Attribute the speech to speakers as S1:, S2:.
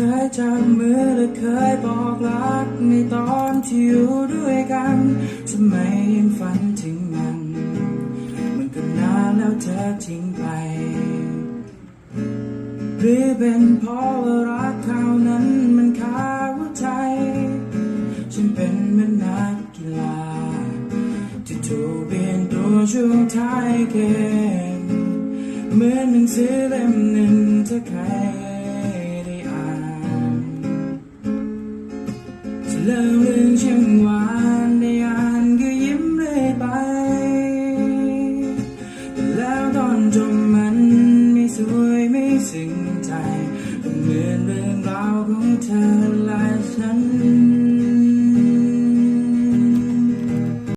S1: เคยจับมือและเคยบอกรักในตอนที่อยู่ด้วยกันทำไมยังฝันถึงมัน มันก็นานแล้วเธอทิ้งไป หรือเป็นเพราะว่ารักคราวนั้นมันคาหัวใจ ฉันเป็นเหมือนนักกีฬาที่ถูกเบียนตัวช่วงท้ายเกมเหมือนหนังสือเล่มหนึ่งถ้าใคร เล่าเรื่องช่งหวานได้อ่านก็ยิ้มเลยไป แต่แล้วตอนจบมันไม่สวยไม่ซึ้งใจเหมือนเรื่องราวของเธอ